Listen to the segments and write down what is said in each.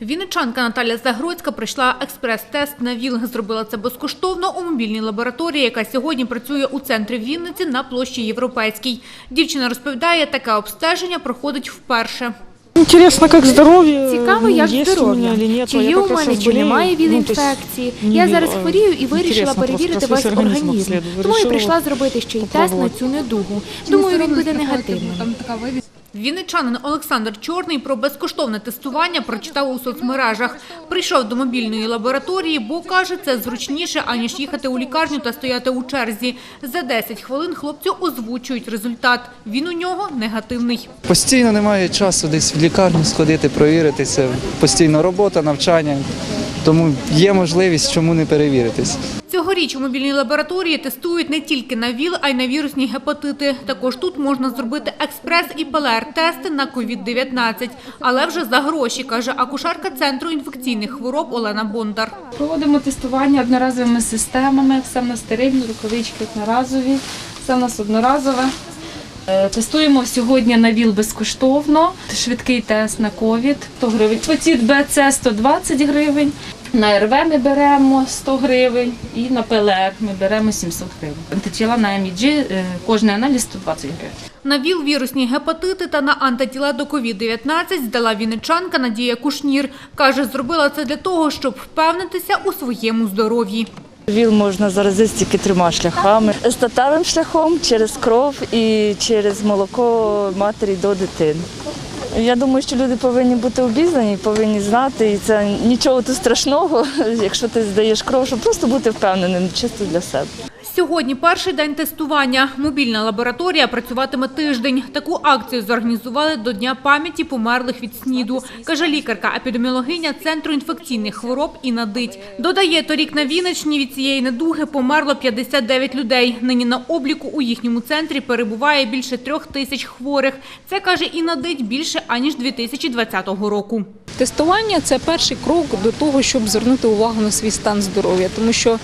Вінничанка Наталя Загродська пройшла експрес-тест на ВІЛ. Зробила це безкоштовно у мобільній лабораторії, яка сьогодні працює у центрі Вінниці на площі Європейській. Дівчина розповідає, таке обстеження проходить вперше. Интересно, как здоровье. Цікаво, ну, як здоров'я. меня или нет. Чи є у мене, чи немає Ну, то есть ВІЛ-інфекції. Я зараз хворію і вирішила перевірити весь організм. Тому і прийшла зробити ще й тест на цю недугу. Думаю, він буде негативним. Вінничанин Олександр Чорний про безкоштовне тестування прочитав у соцмережах. Прийшов до мобільної лабораторії, бо каже, це зручніше, аніж їхати у лікарню та стояти у черзі. За 10 хвилин хлопцю озвучують результат. Він у нього негативний. Постійно немає часу десь в лікарню сходити, провіритися. Постійно робота, навчання. Тому є можливість, чому не перевіритись. Цьогоріч у мобільній лабораторії тестують не тільки на ВІЛ, а й на вірусні гепатити. Також тут можна зробити експрес і ПЛР-тести на COVID-19. Але вже за гроші, каже акушерка Центру інфекційних хвороб Олена Бондар. Проводимо тестування одноразовими системами. Все в нас стерильні, рукавички одноразові, все в нас одноразове. Е, Тестуємо сьогодні на ВІЛ безкоштовно. Швидкий тест на ковід 100 гривень. Гепатит БЦ 120 гривень. На РВ ми беремо 100 гривень і на ПЛР ми беремо 700 гривень. Антитіла на МІДЖ, е, кожний аналіз 120 гривень. На ВІЛ, вірусні гепатити та на антитіла до COVID-19 здала вінничанка Надія Кушнір. Каже, зробила це для того, щоб впевнитися у своєму здоров'ї. ВІЛ можна заразити тільки трьома шляхами: статевим шляхом через кров і через молоко матері до дитини. Я думаю, що люди повинні бути обізнані, повинні знати, і це нічого тут страшного, якщо ти здаєш кров, щоб просто бути впевненим чисто для себе. Сьогодні перший день тестування. Мобільна лабораторія працюватиме тиждень. Таку акцію зорганізували до Дня пам'яті померлих від СНІДу, каже лікарка-епідеміологиня Центру інфекційних хвороб Інна Дить. Додає, торік на Вінниччині від цієї недуги померло 59 людей. Нині на обліку у їхньому центрі перебуває більше трьох тисяч хворих. Це, каже Інна Дить, більше аніж 2020 року. Тестування це перший крок до того, щоб звернути увагу на свій стан здоров'я, тому що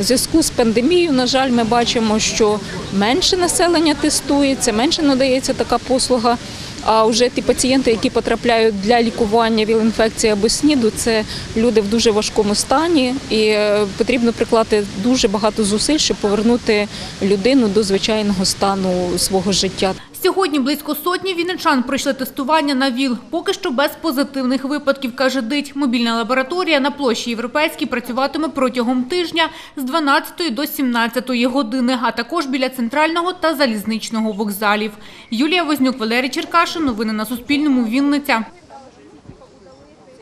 в зв'язку з пандемією, на жаль, ми бачимо, що менше населення тестується, менше надається така послуга. А вже ті пацієнти, які потрапляють для лікування ВІЛ-інфекції або СНІДу, це люди в дуже важкому стані, і е, потрібно приклати дуже багато зусиль, щоб повернути людину до звичайного стану свого життя. Сьогодні близько сотні вінничан пройшли тестування на ВІЛ. Поки що без позитивних випадків, каже Дить. Мобільна лабораторія на площі Європейській працюватиме протягом тижня з 12 до 17 години, а також біля центрального та залізничного вокзалів. Юлія Вознюк, Валерій Черкашин. Новини на Суспільному. Вінниця.